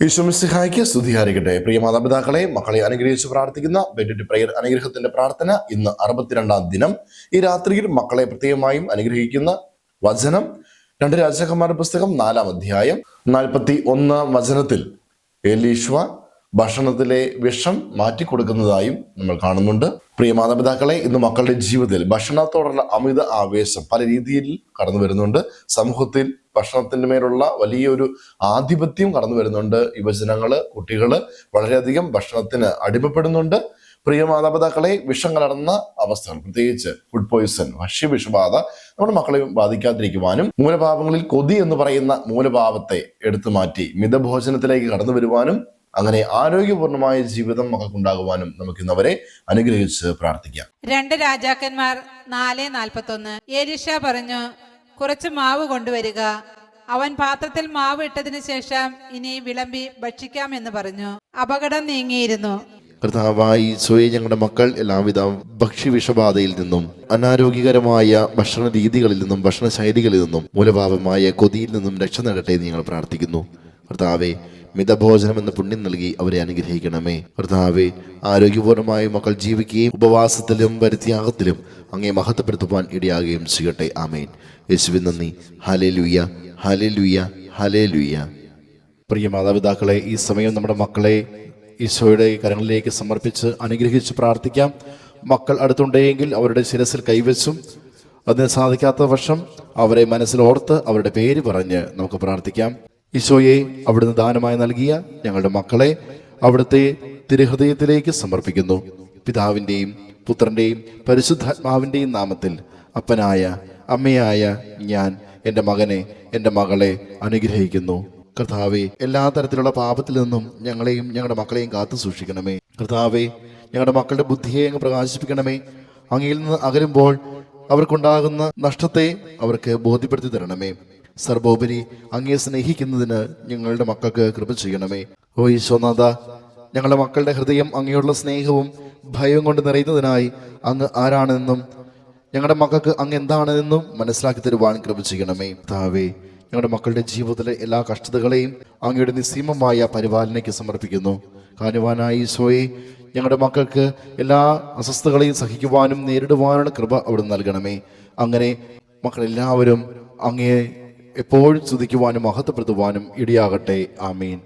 ഈശ്വമിസിഹായ്ക്ക് സ്തുതിഹാരിക്കട്ടെ പ്രിയ മാതാപിതാക്കളെ മക്കളെ അനുഗ്രഹിച്ച് പ്രാർത്ഥിക്കുന്ന ബെഡിറ്റ് പ്രയർ അനുഗ്രഹത്തിന്റെ പ്രാർത്ഥന ഇന്ന് അറുപത്തിരണ്ടാം ദിനം. ഈ രാത്രിയിൽ മക്കളെ പ്രത്യേകമായും അനുഗ്രഹിക്കുന്ന വചനം രണ്ട് രാജാക്കന്മാരുടെ പുസ്തകം നാലാം അധ്യായം നാൽപ്പത്തി ഒന്ന് വചനത്തിൽ എലീശ്വ ഭക്ഷണത്തിലെ വിഷം മാറ്റിക്കൊടുക്കുന്നതായും നമ്മൾ കാണുന്നുണ്ട്. പ്രിയ മാതാപിതാക്കളെ ഇന്ന് മക്കളുടെ ജീവിതത്തിൽ ഭക്ഷണത്തോടുള്ള അമിത ആവേശം പല രീതിയിൽ കടന്നു വരുന്നുണ്ട്. സമൂഹത്തിൽ ഭക്ഷണത്തിന്റെ മേലുള്ള വലിയൊരു ആധിപത്യം കടന്നു വരുന്നുണ്ട്. യുവജനങ്ങൾ കുട്ടികൾ വളരെയധികം ഭക്ഷണത്തിന് അടിമപ്പെടുന്നുണ്ട്. പ്രിയ മാതാപിതാക്കളെ വിഷം കലർന്ന അവസ്ഥകൾ പ്രത്യേകിച്ച് ഫുഡ് പോയിസൺ ഭക്ഷ്യ വിഷബാധ നമ്മുടെ മക്കളെ ബാധിക്കാതിരിക്കുവാനും മൂലഭാവങ്ങളിൽ കൊതി എന്ന് പറയുന്ന മൂലഭാവത്തെ എടുത്തു മാറ്റി മിതഭോജനത്തിലേക്ക് കടന്നു വരുവാനും അങ്ങനെ ആരോഗ്യപൂർണമായ ജീവിതം മക്കൾക്കുണ്ടാകുവാനും നമുക്ക് അവരെ അനുഗ്രഹിച്ച് പ്രാർത്ഥിക്കാം. രണ്ട് രാജാക്കന്മാർ നാല് നാൽപ്പത്തൊന്ന്. എലിഷ പറഞ്ഞു കുറച്ച് മാവ് കൊണ്ടുവരിക. അവൻ പാത്രത്തിൽ മാവ് ഇട്ടതിനു ശേഷം ഇനി വിളമ്പി ഭക്ഷിക്കാമെന്ന് പറഞ്ഞു. അപകടം നീങ്ങിയിരുന്നു. കർത്താവായി സ്വയം ഞങ്ങളുടെ മക്കൾ എല്ലാവിധ ഭക്ഷ്യവിഷബാധയിൽ നിന്നും അനാരോഗ്യകരമായ ഭക്ഷണ രീതികളിൽ നിന്നും ഭക്ഷണ ശൈലികളിൽ നിന്നും മൂലഭാവമായ കൊതിയിൽ നിന്നും രക്ഷ നേടട്ടെ എന്ന് ഞങ്ങൾ പ്രാർത്ഥിക്കുന്നു. കർത്താവെ മിതഭോജനം എന്ന പുണ്യം നൽകി അവരെ അനുഗ്രഹിക്കണമേ. കർത്താവെ ആരോഗ്യപൂർണമായി മക്കൾ ജീവിക്കുകയും ഉപവാസത്തിലും പരിത്യാഗത്തിലും അങ്ങേ മഹത്വപ്പെടുത്തുവാൻ ഇടയാകുകയും ചെയ്യട്ടെ. ആമേൻ. യേശുവിൻ നന്ദി. ഹലേ ലുയ്യ ഹലേ ലുയ്യ ഹലേ ലുയ്യ പ്രിയ മാതാപിതാക്കളെ ഈ സമയം നമ്മുടെ മക്കളെ ഈശോയുടെ കരങ്ങളിലേക്ക് സമർപ്പിച്ച് അനുഗ്രഹിച്ച് പ്രാർത്ഥിക്കാം. മക്കൾ അടുത്തുണ്ടെങ്കിൽ അവരുടെ ശിരസിൽ കൈവച്ചും അതിന് സാധിക്കാത്ത വർഷം അവരെ മനസ്സിലോർത്ത് അവരുടെ പേര് പറഞ്ഞ് നമുക്ക് പ്രാർത്ഥിക്കാം. ഈശോയെ അവിടുന്ന് ദാനമായി നൽകിയ ഞങ്ങളുടെ മക്കളെ അവിടുത്തെ തിരുഹൃദയത്തിലേക്ക് സമർപ്പിക്കുന്നു. പിതാവിന്റെയും പുത്രന്റെയും പരിശുദ്ധാത്മാവിന്റെയും നാമത്തിൽ അപ്പനായ അമ്മയായ ഞാൻ എന്റെ മകനെ എന്റെ മകളെ അനുഗ്രഹിക്കുന്നു. കർത്താവെ എല്ലാ തരത്തിലുള്ള പാപത്തിൽ നിന്നും ഞങ്ങളെയും ഞങ്ങളുടെ മക്കളെയും കാത്തു സൂക്ഷിക്കണമേ. കർത്താവെ ഞങ്ങളുടെ മക്കളുടെ ബുദ്ധിയെ അങ്ങ് പ്രകാശിപ്പിക്കണമേ. അങ്ങയിൽ നിന്ന് അകലുമ്പോൾ അവർക്കുണ്ടാകുന്ന നഷ്ടത്തെ അവർക്ക് ബോധ്യപ്പെടുത്തി തരണമേ. സർവോപരി അങ്ങയെ സ്നേഹിക്കുന്നതിന് ഞങ്ങളുടെ മക്കൾക്ക് കൃപ ചെയ്യണമേ. ഓ ഈശോനാഥ ഞങ്ങളുടെ മക്കളുടെ ഹൃദയം അങ്ങയുള്ള സ്നേഹവും ഭയവും കൊണ്ട് നിറയുന്നതിനായി അങ്ങ് ആരാണെന്നും ഞങ്ങളുടെ മക്കൾക്ക് അങ്ങ് എന്താണെന്നും മനസ്സിലാക്കി തരുവാൻ കൃപ ചെയ്യണമേ. താവേ ഞങ്ങളുടെ മക്കളുടെ ജീവിതത്തിലെ എല്ലാ കഷ്ടതകളെയും അങ്ങയുടെ നിസ്സീമമായ പരിപാലനയ്ക്ക് സമർപ്പിക്കുന്നു. കാനുവാനായി ഈശോയെ ഞങ്ങളുടെ മക്കൾക്ക് എല്ലാ അസ്വസ്ഥതകളെയും സഹിക്കുവാനും നേരിടുവാനുള്ള കൃപ അവിടെ നൽകണമേ. അങ്ങനെ മക്കളെല്ലാവരും അങ്ങയെ എപ്പോഴും സ്തുതിക്കുവാനും മഹത്വപ്പെടുത്തുവാനും ഇടയാകട്ടെ. ആമീൻ.